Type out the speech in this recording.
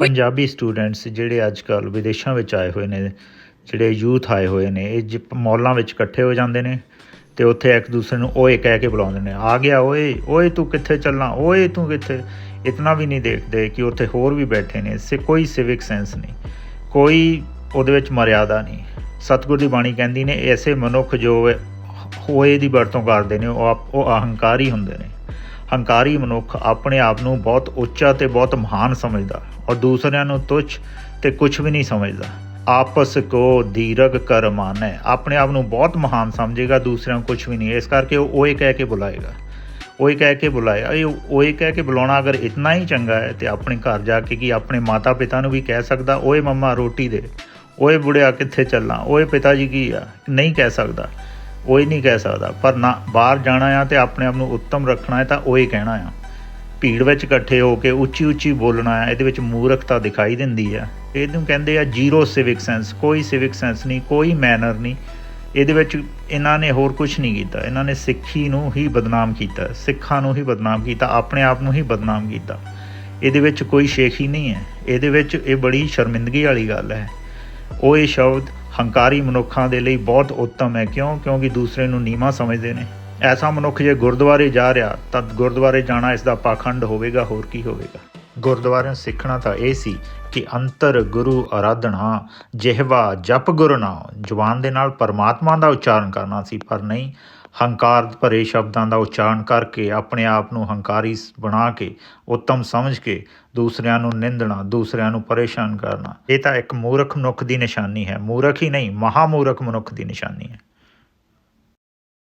Punjabi students ਜਿਹੜੇ ਅੱਜ ਕੱਲ੍ਹ ਵਿਦੇਸ਼ਾਂ ਵਿੱਚ ਆਏ ਹੋਏ ਨੇ, ਜਿਹੜੇ ਯੂਥ ਆਏ ਹੋਏ ਨੇ, ਇਹ ਜ ਮੌਲਾਂ ਵਿੱਚ ਇਕੱਠੇ ਹੋ ਜਾਂਦੇ ਨੇ ਤੇ ਉੱਥੇ ਇੱਕ ਦੂਸਰੇ ਨੂੰ ਓਏ ਕਹਿ ਕੇ ਬੁਲਾਉਂਦੇ ਨੇ, ਆ ਗਿਆ ਓਏ ਓਏ ਤੂੰ ਕਿੱਥੇ ਚੱਲਣਾ, ਓਏ ਤੂੰ ਕਿੱਥੇ? ਇਤਨਾ ਵੀ ਨਹੀਂ ਦੇਖਦੇ ਕਿ ਉੱਥੇ ਹੋਰ ਵੀ ਬੈਠੇ ਨੇ, ਸੇ ਕੋਈ ਸਿਵਿਕ ਸੈਂਸ ਨਹੀਂ, ਕੋਈ ਉਹਦੇ ਵਿੱਚ ਮਰਿਆਦਾ ਨਹੀਂ। ਸਤਿਗੁਰ ਦੀ ਬਾਣੀ ਕਹਿੰਦੀ ਨੇ, ਐਸੇ ਮਨੁੱਖ ਜੋ ਹੋਏ ਦੀ ਵਰਤੋਂ ਕਰਦੇ ਨੇ, ਉਹ ਆਪ- ਉਹ ਅਹੰਕਾਰੀ ਹੁੰਦੇ ਨੇ। ਹੰਕਾਰੀ ਮਨੁੱਖ ਆਪਣੇ ਆਪ ਨੂੰ ਬਹੁਤ ਉੱਚਾ ਤੇ ਬਹੁਤ ਮਹਾਨ ਸਮਝਦਾ ਔਰ ਦੂਸਰਿਆਂ ਨੂੰ ਤੁੱਛ ਤੇ ਕੁਝ ਵੀ ਨਹੀਂ ਸਮਝਦਾ। ਆਪਸ ਕੋ ਦੀਰਗ ਕਰ ਮਾਨੈ। ਆਪਣੇ ਆਪ ਨੂੰ ਬਹੁਤ ਮਹਾਨ ਸਮਝੇਗਾ, ਦੂਸਰਿਆਂ ਨੂੰ ਕੁਝ ਵੀ ਨਹੀਂ। ਇਸ ਕਰਕੇ ਉਹ ਓਏ ਕਹਿ ਕੇ ਬੁਲਾਏਗਾ। ਓਏ ਕਹਿ ਕੇ ਬੁਲਾਇਆ ਇਹ ਓਏ ਕਹਿ ਕੇ ਬੁਲਾਉਣਾ ਅਗਰ ਇਤਨਾ ਹੀ ਚੰਗਾ ਹੈ ਤੇ ਆਪਣੇ ਘਰ ਜਾ ਕੇ ਕੀ ਆਪਣੇ ਮਾਤਾ ਪਿਤਾ ਨੂੰ ਵੀ ਕਹਿ ਸਕਦਾ, ਓਏ ਮੰਮਾ ਰੋਟੀ ਦੇ। ਓਏ ਬੁੜਿਆ ਕਿੱਥੇ ਚੱਲਾਂ? ਓਏ ਪਿਤਾ ਜੀ ਕੀ ਆ? ਨਹੀਂ ਕਹਿ ਸਕਦਾ। ਉਹ ਹੀ ਨਹੀਂ ਕਹਿ ਸਕਦਾ। ਪਰ ਨਾ, ਬਾਹਰ ਜਾਣਾ ਆ ਤੇ ਆਪਣੇ ਆਪ ਨੂੰ ਉੱਤਮ ਰੱਖਣਾ ਹੈ ਤਾਂ ਉਹ ਓਏ ਕਹਿਣਾ ਆ। ਭੀੜ ਵਿੱਚ ਇਕੱਠੇ ਹੋ ਕੇ ਉੱਚੀ ਉੱਚੀ ਬੋਲਣਾ ਆ, ਇਹਦੇ ਵਿੱਚ ਮੂਰਖਤਾ ਦਿਖਾਈ ਦਿੰਦੀ ਆ। ਇਹਨੂੰ ਕਹਿੰਦੇ ਆ ਜ਼ੀਰੋ ਸਿਵਿਕ ਸੈਂਸ ਕੋਈ ਸਿਵਿਕ ਸੈਂਸ ਨਹੀਂ, ਕੋਈ ਮੈਨਰ ਨਹੀਂ। ਇਹਦੇ ਵਿੱਚ ਇਹਨਾਂ ਨੇ ਹੋਰ ਕੁਝ ਨਹੀਂ ਕੀਤਾ। ਇਹਨਾਂ ਨੇ ਸਿੱਖੀ ਨੂੰ ਹੀ ਬਦਨਾਮ ਕੀਤਾ, ਸਿੱਖਾਂ ਨੂੰ ਹੀ ਬਦਨਾਮ ਕੀਤਾ, ਆਪਣੇ ਆਪ ਨੂੰ ਹੀ ਬਦਨਾਮ ਕੀਤਾ। ਇਹਦੇ ਵਿੱਚ ਕੋਈ ਸ਼ੇਖੀ ਨਹੀਂ ਹੈ। ਇਹਦੇ ਵਿੱਚ ਇਹ ਬੜੀ ਸ਼ਰਮਿੰਦਗੀ ਵਾਲੀ ਗੱਲ ਹੈ। ਉਹ ਇਹ ਸ਼ਬਦ ਹੰਕਾਰੀ ਮਨੁੱਖਾਂ ਦੇ ਲਈ ਬਹੁਤ ਉੱਤਮ ਹੈ। ਕਿਉਂ? ਕਿਉਂਕਿ ਦੂਸਰੇ ਨੂੰ ਨੀਵਾਂ ਸਮਝਦੇ ਨੇ। ਐਸਾ ਮਨੁੱਖ ਜੇ ਗੁਰਦੁਆਰੇ ਜਾ ਰਿਹਾ, ਤਾਂ ਗੁਰਦੁਆਰੇ ਜਾਣਾ ਇਸ ਦਾ ਪਾਖੰਡ ਹੋਵੇਗਾ, ਹੋਰ ਕੀ ਹੋਵੇਗਾ? ਗੁਰਦੁਆਰਿਆਂ ਸਿੱਖਣਾ ਤਾਂ ਇਹ ਸੀ ਕਿ ਅੰਤਰ ਗੁਰੂ ਆਰਾਧਨਾ ਜਿਹਵਾ ਜਪ ਗੁਰੂ ਨਾਮ ਜ਼ੁਬਾਨ ਦੇ ਨਾਲ ਪਰਮਾਤਮਾ ਦਾ ਉਚਾਰਨ ਕਰਨਾ ਸੀ, ਪਰ ਨਹੀਂ। ਹੰਕਾਰ ਭਰੇ ਸ਼ਬਦਾਂ ਦਾ ਉਚਾਰਨ ਕਰਕੇ ਆਪਣੇ ਆਪ ਨੂੰ ਹੰਕਾਰੀ ਬਣਾ ਕੇ, ਉੱਤਮ ਸਮਝ ਕੇ ਦੂਸਰਿਆਂ ਨੂੰ ਨਿੰਦਣਾ, ਦੂਸਰਿਆਂ ਨੂੰ ਪਰੇਸ਼ਾਨ ਕਰਨਾ। ਇਹ ਤਾਂ ਇੱਕ ਮੂਰਖ ਮਨੁੱਖ ਦੀ ਨਿਸ਼ਾਨੀ ਹੈ। ਮੂਰਖ ਹੀ ਨਹੀਂ, ਮਹਾਮੂਰਖ ਮਨੁੱਖ ਦੀ ਨਿਸ਼ਾਨੀ ਹੈ।